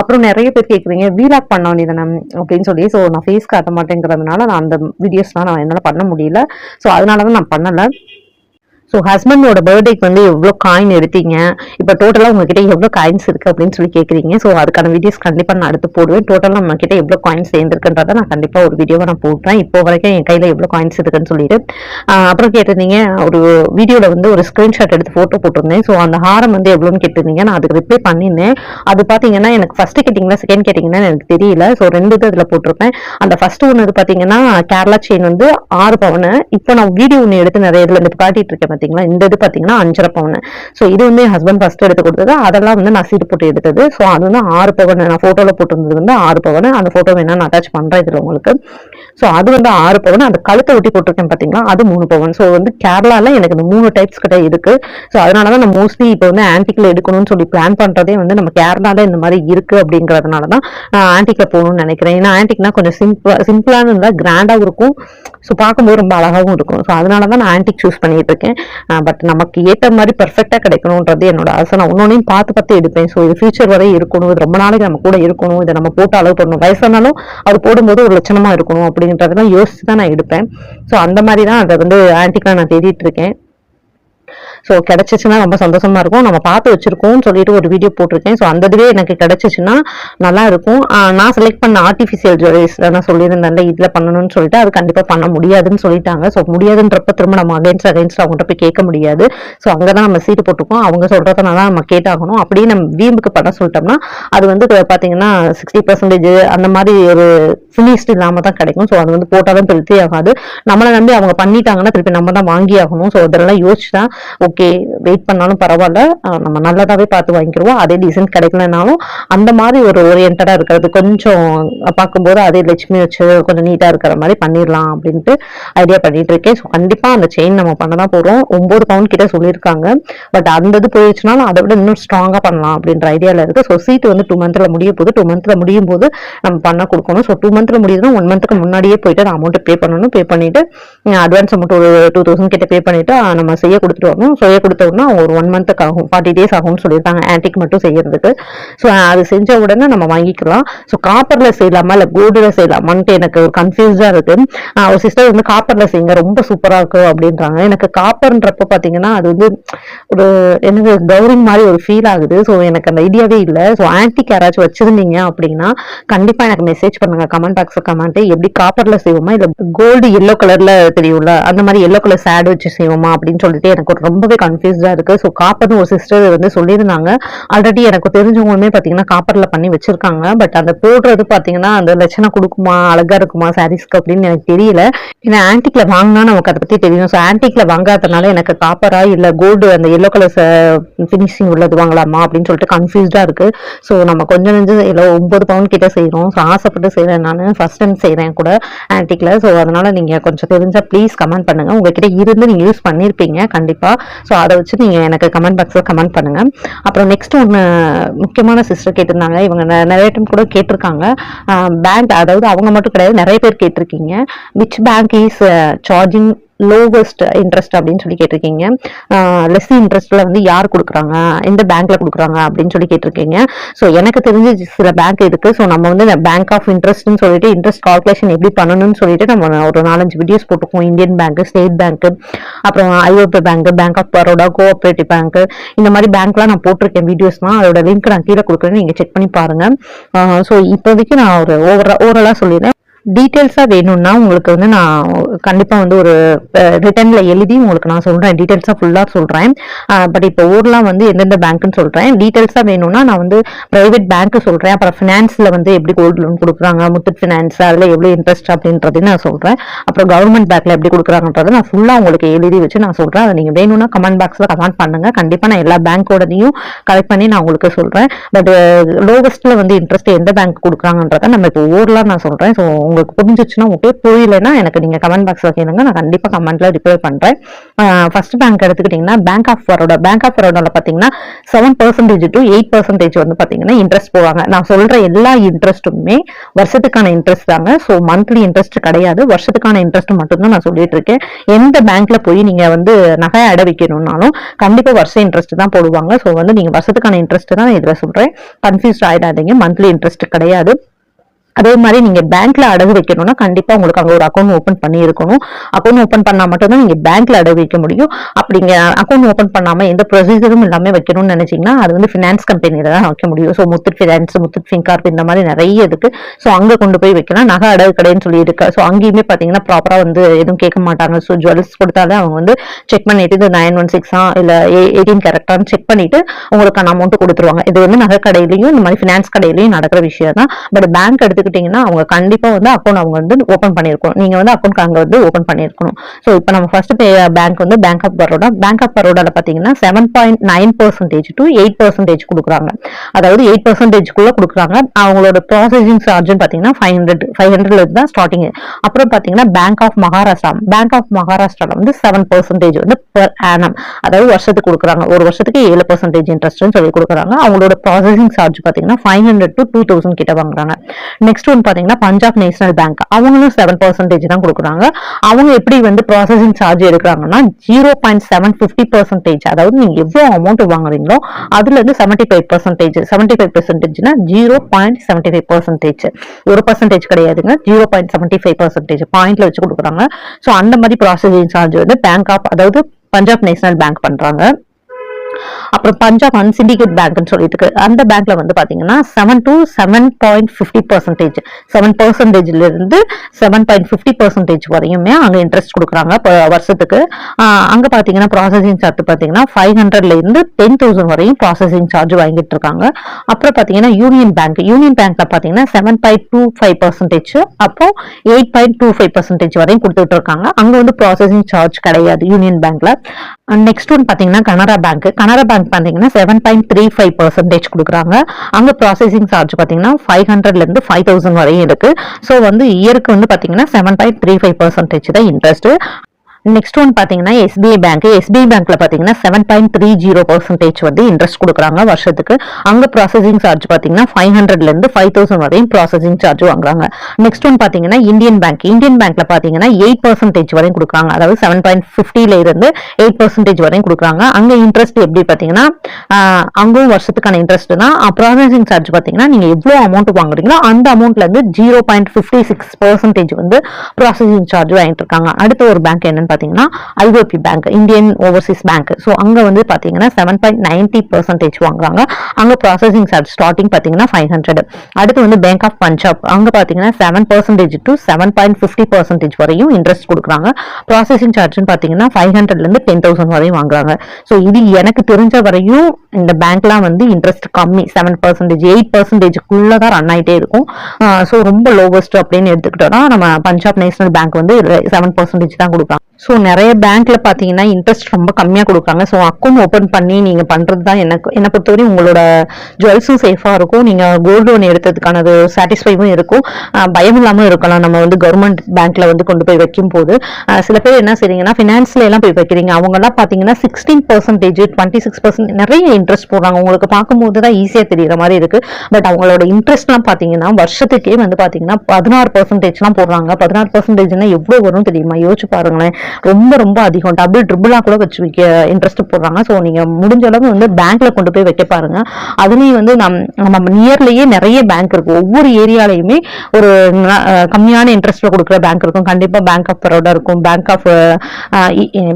அப்புறம் நிறைய பேர் கேட்குறீங்க வீலாக் பண்ண வேண்டியதானே அப்படின்னு சொல்லி. ஸோ நான் ஃபேஸ் காட்ட மாட்டேங்கிறதுனால நான் அந்த வீடியோஸ்லாம் நான் என்னால் பண்ண முடியல. ஸோ அதனால தான் நான் பண்ணலை. ஸோ ஹஸ்பண்டோட பர்த்டேக்கு வந்து எவ்வளோ காயின் எடுத்தீங்க? இப்போ டோட்டலாக உங்ககிட்ட எவ்வளோ காயின்ஸ் இருக்குது அப்படின்னு சொல்லி கேட்குறீங்க ஸோ அதுக்கான வீடியோஸ் கண்டிப்பாக நான் அடுத்து போடுவேன். டோட்டலாக நம்மக்கிட்ட எவ்வளோ காயின்ஸ் சேர்ந்துருக்குன்றதை நான் கண்டிப்பாக ஒரு வீடியோவை நான் போடுறேன். இப்போ வரைக்கும் என் கையில் எவ்வளோ காயின்ஸ் இருக்குன்னு சொல்லிட்டு. அப்புறம் கேட்டிருந்தீங்க ஒரு வீடியோவில் வந்து ஒரு ஸ்க்ரீன்ஷாட் எடுத்து ஃபோட்டோ போட்டிருந்தேன். ஸோ அந்த ஹாரம் வந்து எவ்வளோன்னு கேட்டிருந்தீங்க. நான் அதுக்கு ரிப்ளை பண்ணியிருந்தேன். அது பார்த்தீங்கன்னா எனக்கு ஃபஸ்ட்டு கேட்டிங்களா செகண்ட் கேட்டிங்கன்னா எனக்கு தெரியல. ஸோ ரெண்டு இது அதில் போட்டிருப்பேன். அந்த ஃபஸ்ட்டு ஒன்று பார்த்தீங்கன்னா கேரளா செயின் வந்து ஆறு பவுனு. இப்போ நான் வீடியோ ஒன்று எடுத்து நிறைய இதில் இருந்து காட்டிட்டு இருக்கேன் பார்த்தீங்களா இந்த இது பார்த்தீங்கன்னா அஞ்சரை பவுன். ஸோ இது வந்து என் ஹஸ்பண்ட் ஃபஸ்ட்டு எடுத்து கொடுத்தது. அதெல்லாம் வந்து நான் சீட்டு போட்டு எடுத்தது. ஸோ அது வந்து ஆறு பவன். நான் ஃபோட்டோவில் போட்டிருந்தது வந்து ஆறு பவுன். அந்த ஃபோட்டோ வேணால் நான் அட்டாச் பண்ணுறேன் இதில் உங்களுக்கு. ஸோ அது வந்து ஆறு பவுன். அந்த கழுத்தை ஒட்டி போட்டிருக்கேன் பார்த்தீங்களா அது மூணு பவுன். ஸோ வந்து கேரளால எனக்கு இந்த மூணு டைப்ஸ் கிட்ட இருக்குது ஸோ அதனால தான் நான் மோஸ்ட்லி இப்போ வந்து ஆன்டிக்கில் எடுக்கணும்னு சொல்லி பிளான் பண்ணுறதே வந்து நம்ம கேரளாவில் இந்த மாதிரி இருக்கு அப்படிங்கிறதுனால தான் நான் ஆன்டிக்கில் போகணும்னு நினைக்கிறேன். ஏன்னா ஆன்டிக்னா கொஞ்சம் சிம்பிள் சிம்பிளான இருந்தால் கிராண்டாகவும் இருக்கும். ஸோ பார்க்கும்போது ரொம்ப அழகாகவும் இருக்கும். ஸோ அதனால தான் நான் ஆன்டிக் சூஸ் பண்ணிட்டு இருக்கேன் பட் நமக்கு ஏற்ற மாதிரி பர்ஃபெக்டாக கிடைக்கணுன்றது என்னோட ஆசை. நான் ஒன்னொன்னையும் பார்த்து பார்த்து எடுப்பேன். ஸோ இது ஃபியூச்சர் வரை இருக்கணும். இது ரொம்ப நாளைக்கு நம்ம கூட இருக்கணும். இதை நம்ம போட்டு அளவு பண்ணணும். வயசானாலும் அது போடும்போது ஒரு லட்சணமாக இருக்கணும் அப்படின்றதெல்லாம் யோசிச்சு தான் நான் எடுப்பேன். ஸோ அந்த மாதிரி தான் அதை வந்து ஆன்டிக்காக நான் தேடிட்டு இருக்கேன். ஸோ கிடச்சிச்சுன்னா ரொம்ப சந்தோஷமாக இருக்கும். நம்ம பார்த்து வச்சுருக்கோம்னு சொல்லிட்டு ஒரு வீடியோ போட்டிருக்கேன். ஸோ அந்த இதுவே எனக்கு கிடச்சிச்சின்னா நல்லா இருக்கும். நான் செலக்ட் பண்ண ஆர்டிஃபிஷியல் ஜுவல்லரிஸ்ல நான் சொல்லியிருந்தேன் இதில் பண்ணணும்னு சொல்லிட்டு அது கண்டிப்பாக பண்ண முடியாதுன்னு சொல்லிட்டாங்க. ஸோ முடியாதுன்றப்ப திரும்ப நம்ம அகைன்ஸ்ட் அகைன்ஸ்ட் அவங்கள்ட்ட போய் கேட்க முடியாது. ஸோ அங்கே தான் நம்ம சீட்டு போட்டுக்கோம் அவங்க சொல்கிறதுனால தான் நம்ம கேட்டாகணும். அப்படியே நம்ம வீம்புக்கு பண்ண சொல்லிட்டோம்னா அது வந்து பார்த்தீங்கன்னா சிக்ஸ்டி பர்சன்டேஜ் அந்த மாதிரி ஒரு ஃபினிஷ்டு இல்லாமல் தான் கிடைக்கும். ஸோ அது வந்து போட்டாலும் திருப்தி ஆகாது. நம்மளை நம்பி அவங்க பண்ணிட்டாங்கன்னா திருப்பி நம்ம தான் வாங்கி ஆகணும். ஸோ அதெல்லாம் யோசிச்சு தான் ஓகே வெயிட் பண்ணாலும் பரவாயில்ல. நம்ம நல்லதாகவே பார்த்து வாங்கிக்கிறோம் அதே டிசைன் கிடைக்கலனாலும் அந்த மாதிரி ஒரு ஓரியன்டாக இருக்கிறது. கொஞ்சம் பார்க்கும்போது அதே லட்சுமி வச்சு கொஞ்சம் நீட்டாக இருக்கிற மாதிரி பண்ணிடலாம் அப்படின்ட்டு ஐடியா பண்ணிட்டு இருக்கேன். ஸோ கண்டிப்பாக அந்த செயின் நம்ம பண்ண தான் போகிறோம் ஒம்பது பவுன் கிட்ட சொல்லியிருக்காங்க. பட் அந்த இது போயிடுச்சுனாலும் அதை விட இன்னும் ஸ்ட்ராங்காக பண்ணலாம் அப்படின்ற ஐடியாவில் இருக்குது ஸோ சீட்டு வந்து டூ மந்த்ல முடிய போது டூ மந்த்தில் முடியும் போது நம்ம பண்ண கொடுக்கணும். ஸோ டூ மந்த் மந்த்ல முடியுதுன்னா ஒன் மந்த்துக்கு முன்னாடியே போயிட்டு அந்த அமௌண்ட் பே பண்ணணும். பே பண்ணிட்டு அட்வான்ஸ் அமௌண்ட் ஒரு டூ தௌசண்ட் கிட்ட பே பண்ணிட்டு நம்ம செய்ய கொடுத்துட்டு வரணும் செய்ய கொடுத்தோம்னா ஒரு ஒன் மந்த்துக்கு ஆகும் ஃபார்ட்டி டேஸ் ஆகும்னு சொல்லியிருக்காங்க ஆன்டிக் மட்டும் செய்யறதுக்கு. ஸோ அது செஞ்ச உடனே நம்ம வாங்கிக்கலாம். ஸோ காப்பர்ல செய்யலாமா இல்லை கோல்டுல செய்யலாமான்ட்டு எனக்கு ஒரு இருக்குது இருக்கு. ஒரு சிஸ்டர் வந்து காப்பர்ல செய்யுங்க ரொம்ப சூப்பராக இருக்கும் அப்படின்றாங்க. எனக்கு காப்பர்ன்றப்ப பார்த்தீங்கன்னா அது வந்து ஒரு எனக்கு கௌரிங் மாதிரி ஒரு ஃபீல் ஆகுது. ஸோ எனக்கு அந்த ஐடியாவே இல்லை. ஸோ ஆன்டிக் யாராச்சும் வச்சிருந்தீங்க அப்படின்னா கண்டிப்பாக எனக்கு மெசேஜ் பண்ணுங்க. கமெண்ட் பாக்ஸ் கமெண்ட் எப்படி காப்பர்ல செய்வோமா இல்லை கோல்டு எல்லோ கலர்ல தெரியும்ல? அந்த மாதிரி எல்லோ கலர் சேடு வச்சு செய்வோமா அப்படின்னு சொல்லிட்டு எனக்கு ஒரு ரொம்பவே கன்ஃபியூஸ்டாக இருக்கு. ஸோ காப்பர்னு ஒரு சிஸ்டர் வந்து சொல்லியிருந்தாங்க. ஆல்ரெடி எனக்கு தெரிஞ்சவங்களுமே பார்த்தீங்கன்னா காப்பரில் பண்ணி வச்சுருக்காங்க. பட் அந்த போடுறது பார்த்தீங்கன்னா அந்த லட்சணம் கொடுக்குமா அழகாக இருக்குமா சாரீஸ்க்கு அப்படின்னு எனக்கு தெரியல. ஏன்னா ஆன்டிக்கில் வாங்கினா நமக்கு அதை பற்றி தெரியும். ஸோ ஆன்டிக்கில் வாங்காதனால எனக்கு காப்பரா இல்லை கோல்டு அந்த எல்லோ கலர் ஃபினிஷிங் உள்ளது வாங்கலாமா அப்படின்னு சொல்லிட்டு கன்ஃபியூஸ்டாக இருக்குது ஸோ நம்ம கொஞ்சம் நெஞ்சு இல்லை ஒம்பது பவுன் கிட்ட செய்கிறோம் ஸோ ஆசைப்பட்டு செய்கிறேன் நான். ஃபர்ஸ்ட் டைம் செய்கிறேன் கூட ஆன்டிக்கில் ஸோ அதனால் நீங்கள் கொஞ்சம் தெரிஞ்ச ப்ளீஸ் கமெண்ட் பண்ணுங்க. உங்ககிட்ட இருந்து நீங்கள் யூஸ் பண்ணியிருப்பீங்க கண்டிப்பாக ஸோ அதை வச்சு நீங்கள் எனக்கு கமெண்ட் பாக்ஸில் கமெண்ட் பண்ணுங்க. அப்புறம் நெக்ஸ்ட் ஒன்று முக்கியமான சிஸ்டர் கேட்டிருந்தாங்க. இவங்க நிறைய டைம் கூட கேட்டிருக்காங்க. பேங்க் அதாவது அவங்க மட்டும் கிடையாது நிறைய பேர் கேட்டிருக்கீங்க. Which bank is charging lowest interest அப்படின்னு சொல்லி கேட்டிருக்கீங்க. லெஸ் இன்ட்ரெஸ்ட்ல வந்து யார் கொடுக்குறாங்க? எந்த பேங்க்ல கொடுக்குறாங்க? அப்படின்னு சொல்லி கேட்டிருக்கீங்க. ஸோ எனக்கு தெரிஞ்ச சில பேங்க் இருக்கு. ஸோ நம்ம வந்து பேங்க் ஆஃப் இன்ட்ரெஸ்ட்னு சொல்லிட்டு இன்ட்ரெஸ்ட் கால்குலேஷன் எப்படி பண்ணணும்னு சொல்லிட்டு நம்ம ஒரு நாலஞ்சு வீடியோஸ் போட்டுக்கோம் இந்தியன் பேங்க் ஸ்டேட் பேங்க் அப்புறம் IOB bank bank of Baroda cooperative bank இந்த மாதிரி பேங்க்லாம் நான் போட்டிருக்கேன் வீடியோஸ்லாம் அதோட லிங்க் நான் கீழே கொடுக்குறேன். நீங்க செக் பண்ணி பாருங்க. ஸோ இப்போதைக்கு நான் ஒரு ஓவரா ஓவரலா சொல்லிடுறேன். டீட்டெயில்ஸாக வேணும்னா உங்களுக்கு வந்து நான் கண்டிப்பாக வந்து ஒரு ரிட்டர்னில் எழுதி உங்களுக்கு நான் சொல்கிறேன் டீட்டெயில்ஸாக ஃபுல்லாக சொல்கிறேன் பட் இப்போ ஊர்லாம் வந்து எந்தெந்த பேங்க்னு சொல்கிறேன் டீட்டெயில்ஸாக வேணும்னா நான் வந்து ப்ரைவேட் பேங்க்கு சொல்கிறேன் அப்புறம் ஃபினான்ஸில் வந்து எப்படி கோல்டு லோன் கொடுக்குறாங்க முத்தூட் ஃபினான்ஸ் அதில் எவ்வளோ இன்ட்ரெஸ்ட் அப்படின்றதையும் நான் சொல்கிறேன் அப்புறம் கவர்மெண்ட் பேங்க்கில் எப்படி கொடுக்குறாங்கன்றதை நான் ஃபுல்லாக உங்களுக்கு எழுதி வச்சு நான் சொல்கிறேன் அதை நீங்கள் வேணும்னா கமெண்ட் பாக்ஸில் கமெண்ட் பண்ணுங்க. கண்டிப்பாக நான் எல்லா பேங்க்கோடதையும் கலெக்ட் பண்ணி நான் உங்களுக்கு சொல்கிறேன் பட் லோவஸ்ட்டில் வந்து இன்ட்ரெஸ்ட் எந்த பேங்க் கொடுக்குறாங்கன்றத நம்ம இப்போ ஊரில் நான் சொல்கிறேன் ஸோ உங்களுக்கு புரிஞ்சிச்சுன்னா ஓகே புரியலன்னா எனக்கு நீங்கள் கமெண்ட் பாக்ஸில் கேளுங்க. நான் கண்டிப்பாக கமெண்ட்ல ரிப்ளை பண்ணுறேன் ஃபர்ஸ்ட் பேங்க் எடுத்துக்கிட்டிங்கன்னா bank of Baroda bank of பரோடாவில் பார்த்தீங்கன்னா seven percentage to eight percentage வந்து பார்த்தீங்கன்னா இன்ட்ரெஸ்ட் போவாங்க. நான் சொல்கிற எல்லா இன்ட்ரெஸ்ட்டுமே வருஷத்துக்கான இன்ட்ரெஸ்ட் தாங்க. ஸோ மந்த்லி இன்ட்ரெஸ்ட் கிடையாது. வருஷத்துக்கான இன்ட்ரெஸ்ட் மட்டும்தான் நான் சொல்லிட்டு இருக்கேன். எந்த பேங்க்ல போய் நீங்கள் வந்து நகை அடை வைக்கணும்னாலும் கண்டிப்பாக வருஷம் இன்ட்ரெஸ்ட் தான் போடுவாங்க. ஸோ வந்து நீங்கள் வருஷத்துக்கான இன்ட்ரெஸ்ட் தான் இதில் சொல்கிறேன் கன்ஃபியூஸ்ட் ஆகிடாதீங்க மந்த்லி இன்ட்ரெஸ்ட் கிடையாது. அதே மாதிரி நீங்க பேங்க்ல அடகு வைக்கணும்னா கண்டிப்பா உங்களுக்கு அங்க ஒரு அக்கௌண்ட் ஓபன் பண்ணி இருக்கணும். அக்கௌண்ட் ஓபன் பண்ணா மட்டும்தான் நீங்க பேங்க்ல அடகு வைக்க முடியும். அப்படிங்க அக்கௌண்ட் ஓபன் பண்ணாம எந்த ப்ரொசீஜரும் எல்லாமே வைக்கணும்னு நினைச்சீங்கன்னா அது வந்து ஃபினான்ஸ் கம்பெனியில தான் வைக்க முடியும். So Muthoot finance Muthoot Fincorp இந்த மாதிரி நிறைய இருக்கு. ஸோ அங்க கொண்டு போய் வைக்கலாம். நகை அடகு கடைன்னு சொல்லி இருக்கு ஸோ அங்கேயுமே பாத்தீங்கன்னா ப்ராப்பரா வந்து எதுவும் கேட்க மாட்டாங்க. ஸோ ஜுவல்ஸ் கொடுத்தாலே அவங்க வந்து செக் பண்ணிட்டு இது நைன் ஒன் சிக்ஸா இல்ல எயிட்டீன் கரெக்டான்னு செக் பண்ணிட்டு உங்களுக்கான அமௌண்ட் கொடுத்துருவாங்க. இது வந்து நகை கடையிலையும் இந்த மாதிரி ஃபினான்ஸ் கடையிலையும் நடக்கிற விஷயம் தான். பட் பேங்க் எடுத்துக்கிட்டீங்கன்னா அவங்க கண்டிப்பா வந்து அக்கௌண்ட் அவங்க வந்து ஓப்பன் பண்ணியிருக்கணும். நீங்கள் வந்து அக்கௌண்ட் அங்கே வந்து ஓப்பன் பண்ணிருக்கணும் ஸோ இப்போ நம்ம ஃபர்ஸ்ட் பேங்க் uh, வந்து bank of Baroda bank of பரோடாவில் பார்த்தீங்கன்னா seven point nine percentage to eight percentage கொடுக்குறாங்க. அதாவது எயிட் பர்சன்டேஜ்க்குள்ள கொடுக்குறாங்க. அவங்களோட ப்ராசஸிங் சார்ஜ்னு பார்த்தீங்கன்னா ஃபைவ் ஹண்ட்ரட் ஃபைவ் ஹண்ட்ரட்ல இருந்து தான் ஸ்டார்டிங் அப்புறம் பார்த்தீங்கன்னா bank of Maharashtra bank of மகாராஷ்டிராவில் வந்து செவன் பர்சன்டேஜ் வந்து பெர் ஆனம் அதாவது வருஷத்துக்கு கொடுக்குறாங்க. ஒரு வருஷத்துக்கு ஏழு பர்சன்டேஜ் இன்ட்ரெஸ்ட்னு சொல்லி கொடுக்குறாங்க. அவங்களோட ப்ராசஸிங் சார்ஜ் பார்த்தீங்கன்னா five hundred to two thousand கிட்ட வாங்குறாங்க. நெக்ஸ்ட் நெக்ஸ்ட் ஒன் பாத்தீங்கன்னா பஞ்சாப் நேஷனல் பேங்க் அவங்களும் செவன் பர்சன்டேஜ் தான் கொடுக்குறாங்க. அவங்க எப்படி வந்து processing charge எடுக்கிறாங்கன்னா zero point seven fifty percentage அதாவது நீங்க எவ்வளவு அமௌண்ட் வாங்குறீங்களோ அதுல இருந்து seventy five percentage seventy five பர்சன்டேஜ்னா zero point seventy five percentage ஒரு பர்சன்டேஜ் கிடையாதுங்க. Zero point seventy five percentage பாயிண்ட்ல வச்சு கொடுக்குறாங்க. ஸோ அந்த மாதிரி ப்ராசஸிங் சார்ஜ் வந்து பேங்க் ஆஃப் அதாவது பஞ்சாப் நேஷனல் பேங்க் பண்றாங்க. அப்புறம் பஞ்சாப் அன்சிண்டிகேட் பேங்க்னு சொல்லிட்டு இருக்கு. அந்த பேங்க்ல வந்து பாத்தீங்கன்னா seven to seven point fifty percentage seven பர்சன்டேஜ்ல இருந்து செவன் பாயிண்ட் ஃபிஃப்டி பர்சன்டேஜ் வரையுமே அங்க இன்ட்ரெஸ்ட் கொடுக்குறாங்க வருஷத்துக்கு. அங்க பாத்தீங்கன்னா ப்ராசஸிங் சார்ஜ் பாத்தீங்கன்னா ஃபைவ் ஹண்ட்ரட்ல இருந்து டென் தௌசண்ட் வரையும் ப்ராசஸிங் சார்ஜ் வாங்கிட்டு இருக்காங்க. அப்புறம் பாத்தீங்கன்னா யூனியன் பேங்க் யூனியன் பேங்க்ல பாத்தீங்கன்னா seven point two five percentage அப்போ eight point two five percentage வரையும் கொடுத்துட்டு இருக்காங்க. அங்க வந்து ப்ராசஸிங் சார்ஜ் கிடையாது யூனியன் பேங்க்ல நெக்ஸ்ட் ஒன் பாத்தீங்கன்னா கனரா பேங்க் கனரா பேங்க் பாத்தீங்கன்னா seven point three five percentage கொடுக்குறாங்க. அங்க ப்ராசஸிங் சார்ஜ் பாத்தீங்கன்னா ஃபைவ் ஹண்ட்ரட்ல இருந்து ஃபைவ் தௌசண்ட் வரையும் இருக்கு. ஸோ வந்து இயருக்கு வந்து பாத்தீங்கன்னா seven point three five percentage தான் இன்ட்ரெஸ்ட்டு நெக்ஸ்ட் ஒன் பார்த்தீங்கன்னா எஸ்பிஐ பேங்க் எஸ்பிஐ பேங்க்ல பார்த்தீங்கன்னா seven point three zero percentage வந்து இன்ட்ரெஸ்ட் கொடுக்குறாங்க வருஷத்துக்கு. அங்கே ப்ராசஸிங் சார்ஜ் பார்த்தீங்கன்னா ஃபைவ் ஹண்ட்ரட்லேருந்து ஃபைவ் தௌசண்ட் வரையும் ப்ராசஸிங் சார்ஜ் வாங்குறாங்க. நெக்ஸ்ட் ஒன் பார்த்தீங்கன்னா இந்தியன் பேங்க் இந்தியன் பேங்க்ல பார்த்தீங்கன்னா எயிட் பர்சன்டேஜ் வரையும் கொடுக்குறாங்க. அதாவது செவன் பாயிண்ட் ஃபிஃப்டில இருந்து எயிட் பர்சன்டேஜ் வரையும் கொடுக்குறாங்க. அங்கே இன்ட்ரெஸ்ட் எப்படி பார்த்தீங்கன்னா அங்கும் வருஷத்துக்கான இன்ட்ரெஸ்ட் தான். ப்ராசஸிங் சார்ஜ் பார்த்தீங்கன்னா நீங்கள் எவ்வளோ அமௌண்ட் வாங்குறீங்களோ அந்த அமௌண்ட்லேருந்து zero point fifty six percentage வந்து ப்ராசஸிங் சார்ஜ் வாங்கிட்டு இருக்காங்க. அடுத்த ஒரு பேங்க் என்னன்னு பார்த்தீங்கன்னா IOB bank Indian overseas bank so அங்க வந்து பார்த்தீங்கன்னா செவன் பாயிண்ட் நைன்டி பர்சன்டேஜ் வாங்குறாங்க. அங்க ப்ராசஸிங் சார்ஜ் ஸ்டார்டிங் பார்த்தீங்கன்னா ஃபைவ் ஹண்ட்ரட் அடுத்து வந்து பேங்க் ஆஃப் பஞ்சாப் அங்க பார்த்தீங்கன்னா seven percentage to seven point fifty percentage வரையும் இன்ட்ரெஸ்ட் கொடுக்குறாங்க. ப்ராசஸிங் சார்ஜ்னு பார்த்தீங்கன்னா ஃபைவ் ஹண்ட்ரட்லேருந்து டென் தௌசண்ட் வரையும் வாங்குறாங்க. ஸோ இது எனக்கு தெரிஞ்ச வரையும் இந்த பேங்க்லாம் வந்து இன்ட்ரெஸ்ட் கம்மி. செவன் பர்சன்டேஜ் எயிட் பர்சன்டேஜ்க்குள்ள தான் ரன் ஆயிட்டே இருக்கும். ஸோ ரொம்ப லோவஸ்ட் அப்படின்னு எடுத்துக்கிட்டோம்னா நம்ம பஞ்சாப் நேஷனல் பேங்க் வந்து செவன் பர்சன்டேஜ் தான் கொடுப்பாங்க. ஸோ நிறைய பேங்க்ல பார்த்தீங்கன்னா இன்ட்ரெஸ்ட் ரொம்ப கம்மியாக கொடுக்காங்க. ஸோ அக்கௌண்ட் ஓப்பன் பண்ணி நீங்கள் பண்ணுறது தான் எனக்கு என்னை பொறுத்தவரை உங்களோட ஜுவல்ஸும் சேஃபாக இருக்கும். நீங்கள் கோல்டு லோன் எடுத்ததுக்கான ஒரு சாட்டிஸ்ஃபைவும் இருக்கும். பயம் இல்லாமல் இருக்கலாம். நம்ம வந்து கவர்மெண்ட் பேங்க்ல வந்து கொண்டு போய் வைக்கும் போது சில பேர் என்ன செய்றீங்கன்னா ஃபினான்ஸ்ல எல்லாம் போய் வைக்கிறீங்க. அவங்கெல்லாம் பார்த்தீங்கன்னா sixteen percentage twenty six percent நிறைய இன்ட்ரெஸ்ட் போடுறாங்க. உங்களுக்கு பார்க்கும்போது தான் ஈஸியாக தெரியுற மாதிரி இருக்கு. பட் அவங்களோட இன்ட்ரெஸ்ட்லாம் பார்த்தீங்கன்னா வருஷத்துக்கே வந்து பார்த்தீங்கன்னா பதினாறு பர்சன்டேஜ்லாம் போடுறாங்க. பதினாறு பர்சன்டேஜ்னா எவ்வளோ வரும் தெரியுமா? யோசிச்சு பாருங்களேன். ரொம்ப ரொம்ப அதிகம். டபுள் ட்ரிபிளாக கூட வச்சு வைக்க இன்ட்ரெஸ்ட் போடுறாங்க. ஸோ நீங்க முடிஞ்ச அளவு வந்து பேங்க்ல கொண்டு போய் வைக்க பாருங்க. அதுலேயும் வந்து நம் நம்ம நியர்லேயே நிறைய பேங்க் இருக்கு. ஒவ்வொரு ஏரியாலையுமே ஒரு கம்மியான இன்ட்ரெஸ்ட்டில் கொடுக்குற பேங்க் இருக்கும். கண்டிப்பா பேங்க் ஆஃப் பரோடா இருக்கும். Bank of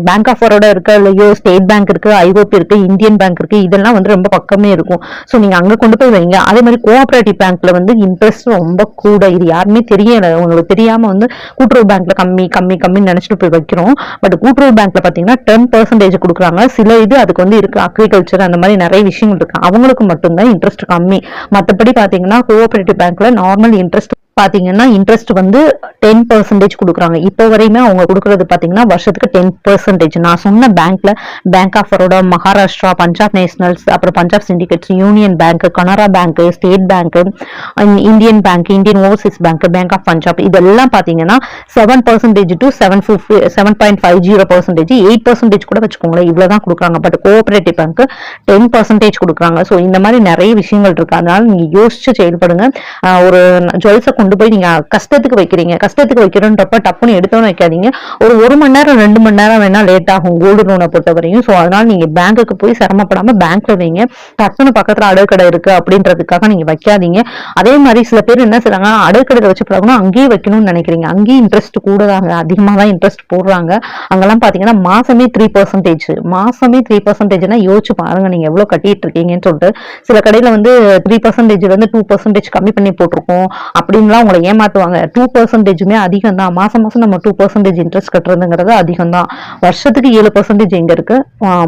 bank of Baroda இருக்கு இல்லையோ ஸ்டேட் பேங்க் இருக்கு ஐஓபி இருக்கு இந்தியன் பேங்க் இருக்கு இதெல்லாம் வந்து ரொம்ப பக்கமே இருக்கும். ஸோ நீங்கள் அங்கே கொண்டு போய் வைங்க. அதே மாதிரி கோஆப்ரேட்டிவ் பேங்க்ல வந்து இன்ட்ரெஸ்ட் ரொம்ப கூட. இது யாருமே தெரியல. உங்களுக்கு தெரியாமல் வந்து கூட்டுறவு பேங்க்ல கம்மி கம்மி கம்மின்னு நினச்சிட்டு போய் வைக்கிறோம். பட் கூட்டுறவு பேங்க்ல பாத்தீங்கன்னா டென் பர்சன்டேஜ் கொடுக்குறாங்க. சில இது அதுக்கு வந்து இருக்கு. அக்ரிகல்ச்சர் அந்த மாதிரி நிறைய விஷயங்கள் இருக்கு. அவங்களுக்கு மட்டும்தான் இன்ட்ரெஸ்ட் கம்மி. மத்தபடி பாத்தீங்கன்னா கோஆபரேட்டிவ் பேங்க்ல நார்மல் இன்ட்ரெஸ்ட் பாத்தீங்கன்னா இன்ட்ரெஸ்ட் வந்து டென் பர்சன்டேஜ் கொடுக்குறாங்க. இப்போ வரையுமே அவங்க கொடுக்குறது பாத்தீங்கன்னா வருஷத்துக்கு டென் பர்சன்டேஜ் நான் சொன்ன பேங்க்ல bank of Baroda Maharashtra Punjab nationals அப்புறம் Punjab syndicates union bank Canara bank state bank Indian bank Indian overseas bank bank of Punjab இதெல்லாம் பாத்தீங்கன்னா seven percentage to seven fifty seven point five zero percentage eight percentage கூட வச்சுக்கோங்களேன் இவ்வளவுதான் கொடுக்குறாங்க. But cooperative bank ten percentage கொடுக்குறாங்க. So இந்த மாதிரி நிறைய விஷயங்கள் இருக்கு. அதனால நீங்க யோசிச்சு செயல்படுங்க. ஒரு ஜுவல்ஸை கொண்டு போய் நீங்க கஷ்டத்துக்கு வைக்கிறீங்க. கஷ்டத்துக்கு வைக்கிறோன்றப்ப டப்புன்னு எடுத்தோன்னு வைக்காதீங்க. ஒரு ஒரு மணி நேரம் ரெண்டு மணி நேரம் வேணா லேட் ஆகும் கோல்டு லோனை பொறுத்தவரையும். ஸோ அதனால நீங்க பேங்க்குக்கு போய் சிரமப்படாம பேங்க்ல வைங்க. டக்குன்னு பக்கத்துல அடகுக்கடை இருக்கு அப்படின்றதுக்காக நீங்க வைக்காதீங்க. அதே மாதிரி சில பேர் என்ன செய்றாங்க அடகுக்கடையில் வச்சு போறாங்கன்னா அங்கேயே வைக்கணும்னு நினைக்கிறீங்க. அங்கேயும் இன்ட்ரெஸ்ட் கூட தாங்க அதிகமாக தான் இன்ட்ரெஸ்ட் போடுறாங்க. அங்கெல்லாம் பாத்தீங்கன்னா மாசமே த்ரீ பர்சன்டேஜ் மாசமே த்ரீ பர்சன்டேஜ்னா யோசிச்சு பாருங்க நீங்க எவ்வளவு கட்டிட்டு இருக்கீங்கன்னு சொல்லிட்டு. சில கடையில வந்து த்ரீ பர்சன்டேஜ்ல இருந்து டூ பர்சன்டேஜ் கம்மி பண்ணி போட்டிருக்கோம். அப்படின்னு பேங்க்லாம் உங்களை ஏமாத்துவாங்க. டூ பர்சன்டேஜுமே அதிகம் தான் மாதம் மாதம் நம்ம டூ பர்சன்டேஜ் இன்ட்ரெஸ்ட் கட்டுறதுங்கிறது அதிகம் தான் வருஷத்துக்கு ஏழு பர்சன்டேஜ் எங்கே இருக்கு?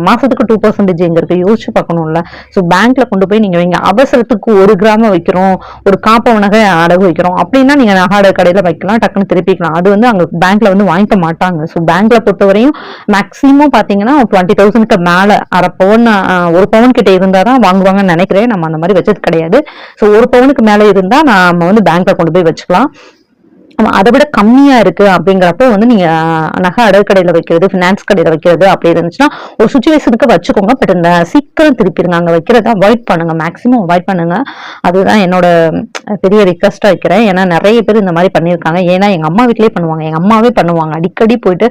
மாதத்துக்கு டூ பர்சன்டேஜ் எங்கே இருக்கு? யோசிச்சு பார்க்கணும்ல. ஸோ பேங்க்ல கொண்டு போய் நீங்கள் வைங்க. அவசரத்துக்கு ஒரு கிராம வைக்கிறோம். ஒரு காப்ப நகை அடகு வைக்கிறோம். அப்படின்னா நீங்கள் நகை அடகு வைக்கலாம். டக்குன்னு திருப்பிக்கலாம் அது வந்து அங்கே பேங்க்ல வந்து வாங்கிக்க மாட்டாங்க. ஸோ பேங்க்ல பொறுத்தவரையும் மேக்ஸிமம் பார்த்தீங்கன்னா டுவெண்ட்டி தௌசண்ட்க்கு மேலே அரை பவுன் ஒரு பவுன் கிட்ட இருந்தால் தான் வாங்குவாங்கன்னு நினைக்கிறேன். நம்ம அந்த மாதிரி வச்சது கிடையாது. ஸோ ஒரு பவுனுக்கு மேலே இருந்தால் நம்ம வந்து பேங்க்ல கொண்டு போய் வச்சுக்கலாம். ஆமா, அதை விட கம்மியா இருக்கு அப்படிங்கிறப்போ வந்து நீங்க நகை அடகு கடையில வைக்கிறது ஃபினான்ஸ் கடையில வைக்கிறது அப்படி இருந்துச்சுன்னா ஒரு சுச்சுவேஷனுக்கு வச்சுக்கோங்க. பட் இந்த சீக்கிரம் திருப்பிடுங்க அங்க வைக்கிறத அவாய்ட் பண்ணுங்க. மேக்சிமம் அவாய்ட் பண்ணுங்க. அதுதான் என்னோட பெரிய ரிக்வஸ்டா வைக்கிறேன். ஏன்னா நிறைய பேர் இந்த மாதிரி பண்ணியிருக்காங்க. ஏன்னா எங்க அம்மா வீட்லயே பண்ணுவாங்க. எங்க அம்மாவே பண்ணுவாங்க. அடிக்கடி போயிட்டு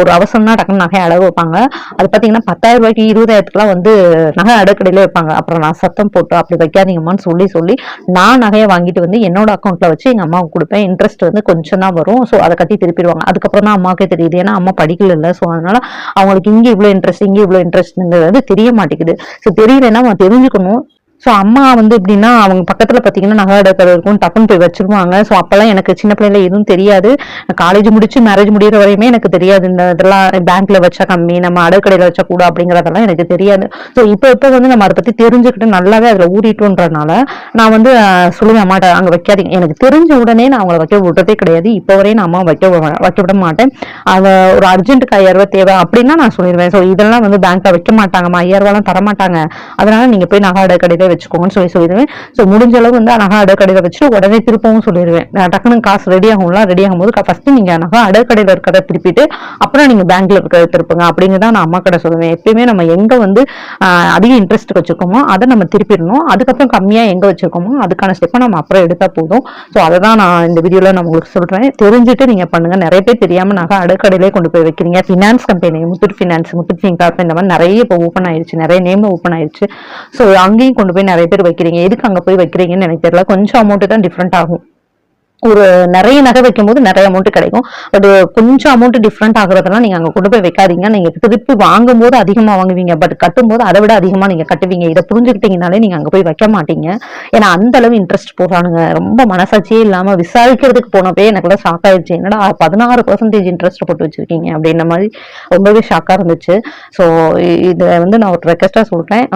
ஒரு அவசரம்னா டக்குன்னு நகை அடகு வைப்பாங்க. அது பாத்தீங்கன்னா பத்தாயிரம் ரூபாய்க்கு இருபதாயிரத்துக்குலாம் வந்து நகை அடகு கடையில வைப்பாங்க. அப்புறம் நான் சத்தம் போட்டு அப்படி வைக்காதீங்கம்மான்னு சொல்லி சொல்லி நான் நகையை வாங்கிட்டு வந்து என்னோட அக்கௌண்ட்ல வச்சு எங்க அம்மாவுக்கு கொடுப்பேன். இன்ட்ரெஸ்ட் வந்து கொஞ்சம் தான் வரும். ஸோ அதை கட்டி திருப்பிடுவாங்க. அதுக்கப்புறம் தான் அம்மாவுக்கே தெரியுது. ஏன்னா அம்மா படிக்கல இல்லை. ஸோ அதனால அவங்களுக்கு இங்கே இவ்வளோ இன்ட்ரெஸ்ட் இங்கே இவ்வளோ இன்ட்ரெஸ்ட்ங்கிறது தெரிய மாட்டேங்குது. ஸோ தெரியலன்னா நம்ம தெரிஞ்சுக்கணும். ஸோ அம்மா வந்து எப்படின்னா அவங்க பக்கத்தில் பார்த்தீங்கன்னா நகை அடக்கடை இருக்கும் டக்குன்னு போய் வச்சிருவாங்க. ஸோ அப்போல்லாம் எனக்கு சின்ன பிள்ளைல எதுவும் தெரியாது. காலேஜ் முடிச்சு மேரேஜ் முடிகிற வரையுமே எனக்கு தெரியாது. இந்த இதெல்லாம் பேங்க்ல வச்சா கம்மி நம்ம அடக்கடையில் வச்சா கூட அப்படிங்கிறதெல்லாம் எனக்கு தெரியாது. ஸோ இப்போ இப்போ வந்து நம்ம அதை பற்றி தெரிஞ்சுக்கிட்டு நல்லாவே அதில் ஊறிட்டோன்றனால நான் வந்து சொல்லுவேன் அம்மாட்ட அங்கே வைக்காதீங்க. எனக்கு தெரிஞ்ச உடனே நான் அவங்கள வைக்க விடுறதே கிடையாது. இப்போ வரையும் நான் அம்மா வைக்க வைக்க விட மாட்டேன். அதை ஒரு அர்ஜென்ட்டுக்கு ஐயாயிரம் ரூபாய் தேவை அப்படின்னா நான் சொல்லிடுவேன். ஸோ இதெல்லாம் வந்து பேங்க்ல வைக்க மாட்டாங்கம்மா. ஐயாயிரம் ரூபாய்லாம் தர மாட்டாங்க அதனால நீங்கள் போய் நகை அடக்கடையில் வச்சுக்கோங்கன்னு சொல்லி சொல்லிடுவேன். ஸோ முடிஞ்ச அளவு வந்து நகை அடக்கடையில் வச்சு வச்சுட்டு உடனே திருப்பவும் சொல்லிடுவேன். டக்குன்னு டக்குனு காசு ரெடி ஆகும்லாம் ரெடி ஆகும்போது ஃபர்ஸ்ட் நீங்க நகை அடக்கடையில் இருக்கிறத திருப்பிட்டு அப்புறம் நீங்க பேங்க்ல இருக்கிறத திருப்புங்க. அப்படிங்கிறத நான் அம்மா கடை சொல்லுவேன். எப்பயுமே நம்ம எங்க வந்து அதிக இன்ட்ரெஸ்ட் வச்சிருக்கோமோ அதை நம்ம திருப்பிடணும். அதுக்கப்புறம் கம்மியா எங்க வச்சிருக்கோமோ அதுக்கான ஸ்டெப்பை நம்ம அப்புறம் எடுத்தா போதும். ஸோ அதை தான் நான் இந்த வீடியோவில் நான் உங்களுக்கு சொல்கிறேன் தெரிஞ்சுட்டு நீங்கள் பண்ணுங்க. நிறைய பேர் தெரியாமல் நகை அடக்கடையிலே கொண்டு போய் வைக்கிறீங்க. Finance company Muthoot finance Muthoot Fincorp இந்த மாதிரி நிறைய இப்போ ஓப்பன் ஆயிடுச்சு நிறைய நேம் ஓப்பன் ஆயிடுச்சு ஸோ அங்கேயும் கொண்டு போய் நிறைய பேர் வைக்கிறீங்க. எதுக்கு அங்கே போய் வைக்கிறீங்கன்னு எனக்கு தெரியல. கொஞ்சம் அமௌண்ட்டு தான் டிஃப்ரெண்ட் ஆகும். ஒரு நிறைய நகை வைக்கும் போது நிறைய அமௌண்ட் கிடைக்கும். பட் கொஞ்சம் அமௌண்ட் டிஃப்ரெண்ட் ஆகுறதெல்லாம் நீங்க அங்க கொண்டு போய் வைக்காதீங்க. நீங்க திருப்பி வாங்கும்போது அதிகமா வாங்குவீங்க. பட் கட்டும் போது அதை விட அதிகமா நீங்க கட்டுவீங்க. இதை புரிஞ்சுக்கிட்டீங்கனாலே நீங்க அங்க போய் வைக்க மாட்டீங்க. ஏன்னா அந்த அளவு இன்ட்ரெஸ்ட் போடுறானுங்க. ரொம்ப மனசாட்சியே இல்லாம விசாரிக்கிறதுக்கு போனப்பே எனக்குள்ள ஷாக் ஆயிடுச்சு. என்னடா பதினாறு பர்சன்டேஜ் இன்ட்ரெஸ்ட் போட்டு வச்சிருக்கீங்க அப்படின்ற மாதிரி ரொம்பவே ஷாக்கா இருந்துச்சு. ஸோ இதை வந்து நான் ஒரு ரெக்வஸ்டா சொல்றேன்.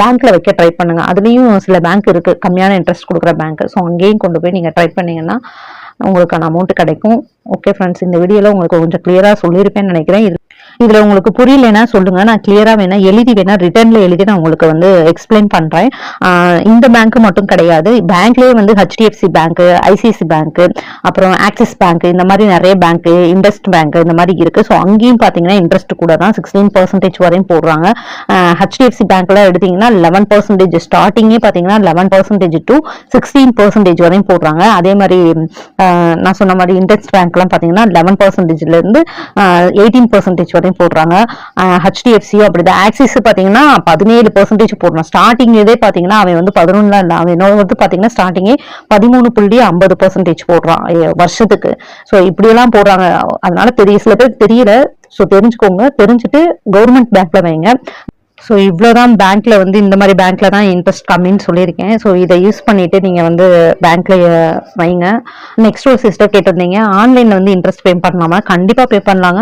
பேங்க்ல வைக்க ட்ரை பண்ணுங்க. அதுலயும் சில பேங்க் இருக்கு. கம்மியான இன்ட்ரெஸ்ட் கொடுக்குற பேங்க் ஸோ அங்கேயும் கொண்டு போய் நீங்க ட்ரை பண்ணீங்கன்னா உங்களுக்கான அமௌண்ட் கிடைக்கும். ஓகே ஃப்ரெண்ட்ஸ் இந்த வீடியோவில் உங்களுக்கு கொஞ்சம் கிளியராக சொல்லியிருப்பேன்னு நினைக்கிறேன். இதுல உங்களுக்கு புரியலன்னா சொல்லுங்க. நான் கிளியரா வேணா எழுதி வேணா ரிட்டர்ன்ல எழுதி நான் உங்களுக்கு வந்து எக்ஸ்பிளைன் பண்றேன். இந்த பேங்க் மட்டும் கிடையாது. பேங்க்லயே வந்து ஹெச்டிஎஃப்சி பேங்க் ஐசிஐசி பேங்க் அப்புறம் ஆக்சிஸ் பேங்க் இந்த மாதிரி நிறைய பேங்க் இண்டஸ்ட் பேங்க் இந்த மாதிரி இருக்கு. ஸோ அங்கேயும் பாத்தீங்கன்னா இன்ட்ரெஸ்ட் கூட தான் சிக்ஸ்டீன் பர்சன்டேஜ் வரையும் போடுறாங்க. ஹெச்டிஎஃப்சி பேங்க்ல எடுத்தீங்கன்னா லெவன் பர்சன்டேஜ் ஸ்டார்டிங்கே பாத்தீங்கன்னா eleven percentage to sixteen percentage வரையும் போடுறாங்க. அதே மாதிரி நான் சொன்ன மாதிரி இண்டஸ்ட் பேங்க்லாம் பாத்தீங்கன்னா லெவன் பர்சன்டேஜ்ல இருந்து எயிட்டீன் பர்சன்டேஜ் வரையும் போடுறாங்க. ஹெச்டிஎஃப்சி அப்படிதான். ஆக்சிஸ் பாத்தீங்கன்னா பதினேழு பர்சன்டேஜ் போடுறான் ஸ்டார்டிங் இதே பாத்தீங்கன்னா அவன் வந்து பதினொன்னுலாம் இல்லை அவன் என்னோட வந்து பாத்தீங்கன்னா ஸ்டார்டிங்கே பதிமூணு புள்ளி ஐம்பது பர்சன்டேஜ் போடுறான் வருஷத்துக்கு. ஸோ இப்படியெல்லாம் போடுறாங்க. அதனால தெரிய சில பேருக்கு தெரியல. ஸோ தெரிஞ்சுக்கோங்க. தெரிஞ்சுட்டு கவர்மெண்ட் பேங்க்ல வைங்க. ஸோ இவ்வளோதான் பேங்க்ல வந்து இந்த மாதிரி பேங்க்ல தான் இன்ட்ரெஸ்ட் கம்மின்னு சொல்லியிருக்கேன். ஸோ இதை யூஸ் பண்ணிட்டு நீங்க வந்து பேங்க்ல வைங்க. நெக்ஸ்ட் ஒரு சிஸ்டர் கேட்டிருந்தீங்க. ஆன்லைன்ல வந்து இன்ட்ரெஸ்ட் பே பண்ணலாமா? கண்டிப்பா பே பண்ணலாங்க.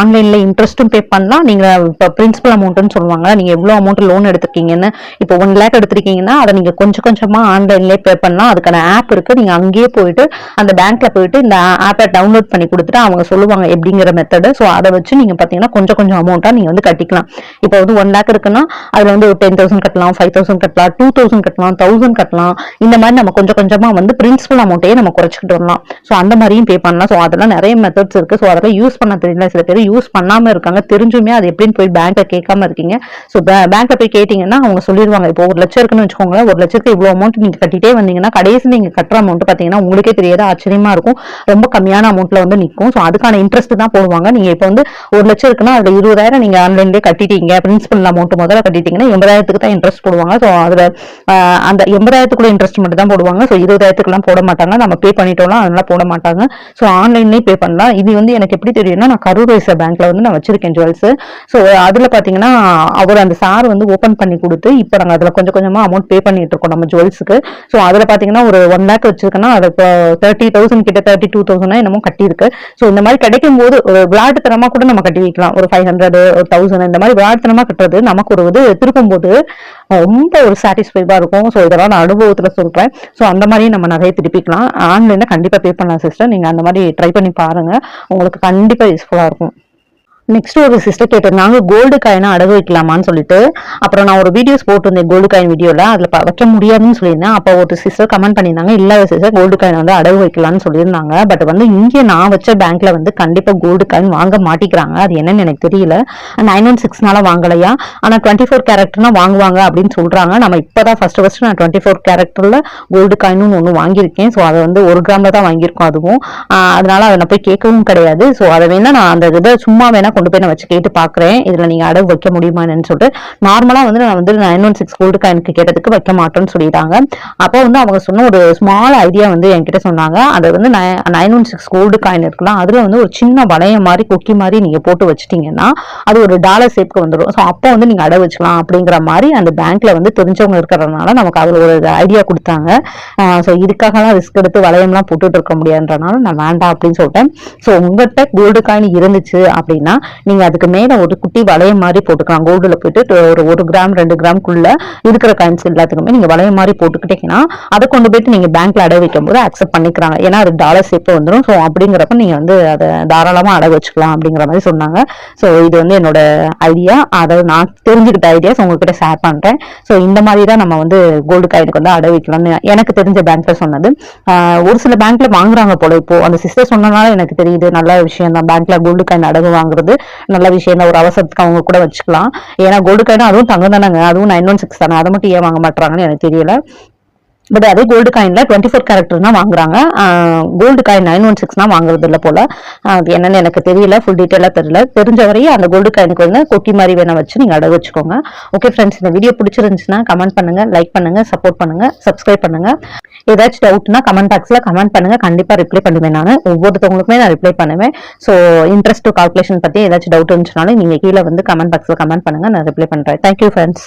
ஆன்லைன்ல இன்ட்ரெஸ்ட்டும் பே பண்ணலாம். நீங்க இப்போ பிரின்சிபல் அமௌண்ட்டுன்னு சொல்லுவாங்க நீங்க எவ்வளோ அமௌண்ட் லோன் எடுத்திருக்கீங்கன்னு இப்போ ஒன் லேக் எடுத்திருக்கீங்கன்னா அதை நீங்க கொஞ்சம் கொஞ்சமா ஆன்லைன்லேயே பே பண்ணலாம். அதுக்கான ஆப் இருக்கு. நீங்க அங்கேயே போயிட்டு அந்த பேங்க்ல போயிட்டு இந்த ஆப்பை டவுன்லோட் பண்ணி கொடுத்துட்டு அவங்க சொல்லுவாங்க எப்படிங்கிற மெத்தடு ஸோ அதை வச்சு நீங்க பாத்தீங்கன்னா கொஞ்சம் கொஞ்சம் அமௌண்ட்டா நீங்க வந்து கட்டிக்கலாம். இப்போ வந்து ஒன் லேக் இருக்குன்னா அதில் வந்து ஒரு டென் தௌசண்ட் கட்டலாம் ஃபைவ் தௌசண்ட் கட்டலாம் டூ தௌசண்ட் கட்டலாம் தௌசண்ட் கட்டலாம். இந்த மாதிரி நம்ம கொஞ்சம் கொஞ்சமாக வந்து பிரின்சிபல் அமௌண்ட்டையே நம்ம குறைச்சிக்கிட்டு வரலாம். ஸோ அந்த மாதிரியும் பே பண்ணலாம். ஸோ அதெல்லாம் நிறைய மெத்தட்ஸ் இருக்கு. ஸோ அதெல்லாம் யூஸ் பண்ண தெரியல. சில பேர் யூஸ் பண்ணாம இருக்காங்க. தெரிஞ்சுமே அது எப்படின்னு போய் பேங்க்கை கேட்காம இருக்கீங்க. ஸோ பேங்க்ல போய் கேட்டீங்கன்னா அவங்க சொல்லிடுவாங்க இப்போ ஒரு லட்சம் இருக்குன்னு வச்சுக்கோங்களேன். ஒரு லட்சத்துக்கு இவ்வளவு அமௌண்ட் நீங்க கட்டிட்டே வந்தீங்கன்னா கடைசி நீங்க கட்டுற அமௌண்ட் பாத்தீங்கன்னா உங்களுக்கே தெரியாது ஆச்சரியமா இருக்கும். ரொம்ப கம்மியான அமௌண்ட்ல வந்து நிற்கும் ஸோ அதுக்கான இன்ட்ரெஸ்ட் தான் போடுவாங்க. நீங்க இப்போ வந்து ஒரு லட்சம் இருக்குன்னா அதில் இருபதாயிரம் நீங்க ஆன்லைன்லேயே கட்டிட்டீங்க. பிரின்சிபல் அமௌண்ட் முதல்ல கட்டிட்டீங்கன்னா எண்பதாயிரத்துக்கு தான் இன்ட்ரெஸ்ட் போடுவாங்க. ஸோ அதில் அந்த எண்பதாயிரத்துக்குள்ள இன்ட்ரெஸ்ட் மட்டும் தான் போடுவாங்க. ஸோ இருபதாயிரத்துக்குலாம் போட மாட்டாங்க. நம்ம பே பண்ணிட்டோம்னா அதெல்லாம் போட மாட்டாங்க. ஸோ ஆன்லைன்லேயே பே பண்ணலாம். இது வந்து எனக்கு எப்படி தெரியும்னா நான் கரூர் வைசா பேங்க்ல வந்து நான் வச்சிருக்கேன் ஜுவல்ஸ் ஸோ அதில் பார்த்தீங்கன்னா அவர் அந்த சார் வந்து ஓப்பன் பண்ணி கொடுத்து இப்போ நாங்கள் அதில் கொஞ்சம் கொஞ்சமாக அமௌண்ட் பே பண்ணிட்டு இருக்கோம் நம்ம ஜுவல்ஸுக்கு ஸோ அதில் பார்த்தீங்கன்னா ஒரு ஒன் லேக் வச்சிருக்கேன்னா அது இப்போ தேர்ட்டி தௌசண்ட் கிட்ட தேர்ட்டி டூ தௌசண்ட் என்னமோ கட்டியிருக்கு. ஸோ இந்த மாதிரி கிடைக்கும் போது ஒரு விளையாட்டுத்தனமா கூட நம்ம கட்டி வைக்கலாம். ஒரு ஃபைவ் ஹண்ட்ரட் ஒரு தௌசண்ட் இந்த மாதிரி விளையாட்டுத்தனமாக கட்டுறது நம்ம நமக்கு ஒரு இது திருப்பும் போது ரொம்ப ஒரு சாட்டிஸ்ஃபைடாக இருக்கும். ஸோ இதெல்லாம் நான் அனுபவத்துல சொல்றேன். ஸோ அந்த மாதிரி நம்ம நிறைய திருப்பிக்கலாம். ஆன்லைன்ல கண்டிப்பா பே பண்ணலாம் சிஸ்டர் நீங்க அந்த மாதிரி ட்ரை பண்ணி பாருங்க. உங்களுக்கு கண்டிப்பா யூஸ்ஃபுல்லா இருக்கும். நெக்ஸ்ட் ஒரு சிஸ்டர் கேட்டிருந்தாங்க கோல்டு காயினை அடகு வைக்கலாமான்னு சொல்லிட்டு அப்புறம் நான் ஒரு வீடியோஸ் போட்டிருந்தேன் கோல்டு காயின் வீடியோல அதுல ப- வைக்க முடியாதுன்னு சொல்லியிருந்தேன். அப்போ ஒரு சிஸ்டர் கமெண்ட் பண்ணியிருந்தாங்க இல்ல சிஸ்டர் கோல்டு காயின் வந்து அடகு வைக்கலாம்னு சொல்லியிருந்தாங்க. பட் வந்து இங்கே நான் வச்ச பேங்க்ல வந்து கண்டிப்பா கோல்டு காயின் வாங்க மாட்டிக்கிறாங்க. அது என்னன்னு எனக்கு தெரியல. நைன் ஒன் சிக்ஸ்னால வாங்கலையா? ஆனா டுவெண்ட்டி ஃபோர் கேரக்டர்னா வாங்குவாங்க அப்படின்னு சொல்றாங்க. நம்ம இப்பதான் ஃபர்ஸ்ட் ஃபர்ஸ்ட் நான் டுவெண்ட்டி ஃபோர் கேரக்டர்ல கோல்டு காயின்னு ஒன்று வாங்கியிருக்கேன். ஸோ அதை வந்து ஒரு கிராம்ல தான் வாங்கியிருக்கோம் அதுவும். அதனால அதை நான் போய் கேட்கவும் கிடையாது. ஸோ அதை வேணா நான் அந்த இதை சும்மா வேணா கொண்டு போய் நான் வச்சு கேட்டு பார்க்குறேன் இதில் நீங்கள் அடவு வைக்க முடியுமான்னு சொல்லிட்டு. நார்மலாக வந்து நான் வந்து நைன் ஒன் சிக்ஸ் கோல்டு காயினுக்கு கேட்டதுக்கு வைக்க மாட்டேன்னு சொல்லிட்டாங்க. அப்போ வந்து அவங்க சொன்ன ஒரு ஸ்மால் ஐடியா வந்து என்கிட்ட சொன்னாங்க. அது வந்து nine one six gold coin இருக்கலாம் அதில் வந்து ஒரு சின்ன வளையம் மாதிரி கொக்கி மாதிரி நீங்கள் போட்டு வச்சிட்டீங்கன்னா அது ஒரு டாலர் சேப்க்கு வந்துடும் ஸோ அப்போ வந்து நீங்கள் அடை வச்சுக்கலாம் அப்படிங்கிற மாதிரி அந்த பேங்க்ல வந்து தெரிஞ்சவங்க இருக்கிறதுனால நமக்கு அதில் ஒரு ஐடியா கொடுத்தாங்க. ஸோ இதுக்காகலாம் ரிஸ்க் எடுத்து வளையம்லாம் போட்டுட்டு இருக்க முடியாதுன்றனால நான் வேண்டாம் அப்படின்னு சொல்லிட்டேன். ஸோ உங்கள்கிட்ட கோல்டு காயின் இருந்துச்சு அப்படின்னா நீங்கள் அதுக்கு மேலே ஒரு குட்டி வளையம் மாதிரி போட்டுக்கலாம். கோல்டில் போயிட்டு ஒரு ஒரு கிராம் ரெண்டு கிராம்க்குள்ள இருக்கிற காயின்ஸ் எல்லாத்துக்குமே நீங்கள் வளையம் மாதிரி போட்டுக்கிட்டீங்கன்னா அதை கொண்டு போயிட்டு நீங்கள் பேங்க்ல அடை வைக்கும் போது அக்செப்ட் பண்ணிக்கிறாங்க. ஏன்னா அது டாலர் ஷேப்பு வந்துடும் ஸோ அப்படிங்கிறப்ப நீங்கள் வந்து அதை தாராளமாக அடை வச்சுக்கலாம் அப்படிங்கிற மாதிரி சொன்னாங்க. ஸோ இது வந்து என்னோட ஐடியா அதை நான் தெரிஞ்சுக்கிட்ட ஐடியாஸ் உங்ககிட்ட ஷேர் பண்ணுறேன் ஸோ இந்த மாதிரி தான் நம்ம வந்து கோல்டு காயினுக்கு வந்து அடை வைக்கலாம்னு எனக்கு தெரிஞ்ச பேங்க்ல சொன்னது. ஒரு சில பேங்க்ல வாங்குறாங்க போல. இப்போ அந்த சிஸ்டர் சொன்னனால எனக்கு தெரியுது. நல்ல விஷயம் தான் பேங்க்ல கோல்டு காயின் அடகு வாங்குறது. நல்ல விஷயம் தான் ஒரு அவசரத்துக்கு அவங்க கூட வச்சுக்கலாம். ஏன்னா கோல்டு காயினும் அதுவும் தங்கம் தானங்க. அதுவும் நைன் ஒன் சிக்ஸ் தானே. அதை மட்டும் ஏன் வாங்க மாட்டாங்கன்னு எனக்கு தெரியல. பட் அதே கோல்டு காயின்ல டுவெண்ட்டி ஃபோர் கேரக்டர் தான் வாங்குறாங்க. கோல்டு காயின் நைன் ஒன் சிக்ஸ்னா வாங்குறது இல்லை போல. அது என்னன்னு எனக்கு தெரியல. ஃபுல் டீட்டெயிலாக தெரியல. தெரிஞ்ச வரையும் அந்த கோல்டு காயினுக்கு வந்து கொக்கி மாதிரி வேணா வச்சு நீங்க அடகு வச்சுக்கோங்க. ஓகே ஃப்ரெண்ட்ஸ் இந்த வீடியோ பிடிச்சிருந்துச்சுன்னா கமெண்ட் பண்ணுங்க லைக் பண்ணுங்க சப்போர்ட் பண்ணுங்க சப்ஸ்கிரைப் பண்ணுங்க. ஏதாச்சும் டவுட்னா கமெண்ட் பாக்ஸ்ல கமெண்ட் பண்ணுங்க. கண்டிப்பா ரிப்ளை பண்ணுவேன் நான். ஒவ்வொருத்தவங்களுக்குமே நான் ரிப்ளை பண்ணுவேன். ஸோ இன்ட்ரெஸ்ட் கால்குலேஷன் பத்தி ஏதாச்சும் டவுட் இருந்துச்சுனாலும் நீங்க கீழே வந்து கமெண்ட் பாக்ஸ்ல கமெண்ட் பண்ணுங்க. நான் ரிப்ளை பண்றேன். Thank you friends